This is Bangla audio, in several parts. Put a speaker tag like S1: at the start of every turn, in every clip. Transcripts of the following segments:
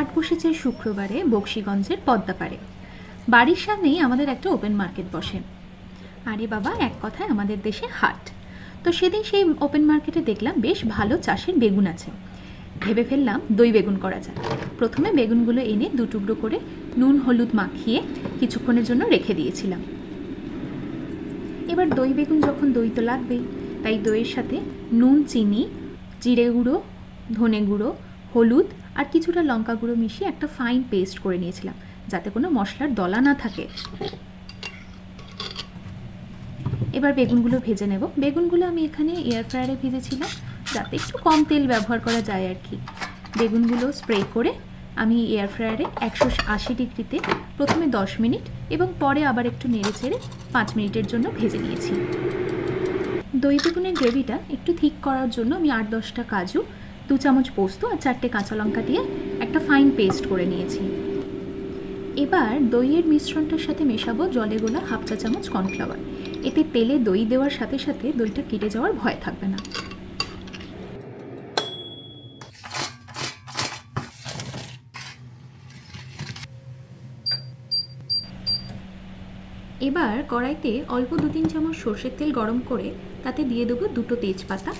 S1: হাট বসেছে শুক্রবারে বক্সিগঞ্জের পদ্মাপাড়ে বাড়ির সামনেই আমাদের একটা ওপেন মার্কেট বসে। আরে বাবা, এক কথায় আমাদের দেশে হাট। তো সেদিন সেই ওপেন মার্কেটে দেখলাম বেশ ভালো চাষের বেগুন আছে। ভেবে ফেললাম দই বেগুন করা যায় প্রথমে বেগুনগুলো এনে দু টুকরো করে নুন, হলুদ মাখিয়ে কিছুক্ষণের জন্য রেখে দিয়েছিলাম। এবার দই বেগুন যখন দই তো লাগবেই, তাই দইয়ের সাথে নুন, চিনি, জিরে গুঁড়ো, ধনে গুঁড়ো হলুদ আর কিছুটা লঙ্কা গুঁড়ো মিশিয়ে একটা ফাইন পেস্ট করে নিয়েছিলাম, যাতে কোনো মশলার দলা না থাকে। এবার বেগুনগুলো ভেজে নেব। বেগুনগুলো আমি এখানে এয়ার ফ্রায়ারে ভেজেছিলাম, যাতে একটু কম তেল ব্যবহার করা যায় আর কি। বেগুনগুলো স্প্রে করে আমি এয়ার ফ্রায়ারে একশো আশি ডিগ্রিতে প্রথমে দশ মিনিট এবং পরে আবার একটু নেড়ে চেড়ে পাঁচ মিনিটের জন্য ভেজে নিয়েছি। দই বেগুনের গ্রেভিটা একটু ঠিক করার জন্য আমি আট দশটা কাজু দু চামচ পোস্ত আর চারটে কাঁচা লঙ্কা দিয়ে একটা ফাইন পেস্ট করে নিয়েছি। এবার দইয়ের মিশ্রণটার সাথে মেশাবো জলে গোলা হাফ চা চামচ কর্নফ্লাওয়ার এতে তেলে দই দেওয়ার সাথে সাথে দইটা কেটে যাওয়ার ভয় থাকবে না। এবার কড়াইতে অল্প দু তিন চামচ সর্ষের তেল গরম করে তাতে দিয়ে দেবো দুটো তেজপাতা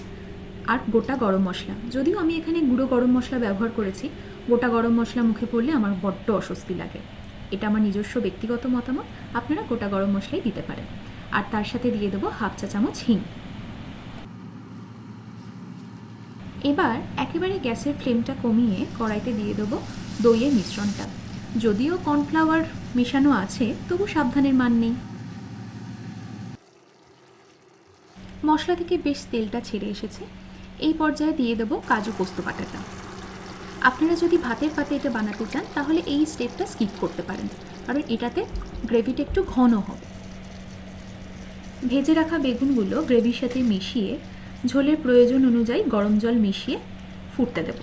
S1: আর গোটা গরম মশলা। যদিও আমি এখানে গুঁড়ো গরম মশলা ব্যবহার করেছি, গোটা গরম মশলা মুখে পড়লে আমার বড্ড অস্বস্তি লাগে। এটা আমার নিজস্ব ব্যক্তিগত মতামত, আপনারা গোটা গরম মশলাই দিতে পারেন। আর তার সাথে দিয়ে দেবো হাফ চা চামচ হিং। এবার একেবারে গ্যাসের ফ্লেমটা কমিয়ে কড়াইতে দিয়ে দেবো দইয়ের মিশ্রণটা। যদিও কর্নফ্লাওয়ার মেশানো আছে, তবু সাবধানের মান নেই। মশলা থেকে বেশ তেলটা ছেড়ে এসেছে। এই পর্যায়ে দিয়ে দেবো কাজু পোস্ত বাটাটা। আপনারা যদি ভাতের পাতে এটা বানাতে চান, তাহলে এই স্টেপটা স্কিপ করতে পারেন, কারণ এটাতে গ্রেভিটা একটু ঘন হবে। ভেজে রাখা বেগুনগুলো গ্রেভির সাথে মিশিয়ে ঝোলের প্রয়োজন অনুযায়ী গরম জল মিশিয়ে ফুটতে দেবো।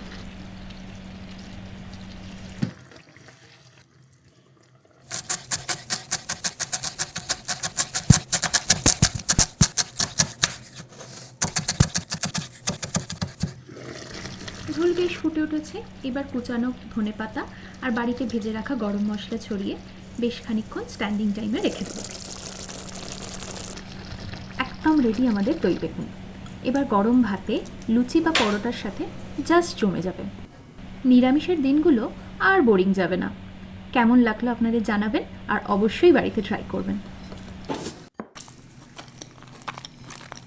S1: ঝোল বেশ ফুটে উঠেছে। এবার কুচানো ধনে পাতা আর বাড়িতে ভেজে রাখা গরম মশলা ছড়িয়ে বেশ খানিকক্ষণ স্ট্যান্ডিং টাইমে রেখে দেবো। একদম রেডি আমাদের দই বেগুন। এবার গরম ভাতে লুচি বা পরোটার সাথে জাস্ট জমে যাবে। নিরামিষের দিনগুলো আর বোরিং যাবে না। কেমন লাগল আপনাদের জানাবেন আর অবশ্যই বাড়িতে ট্রাই করবেন।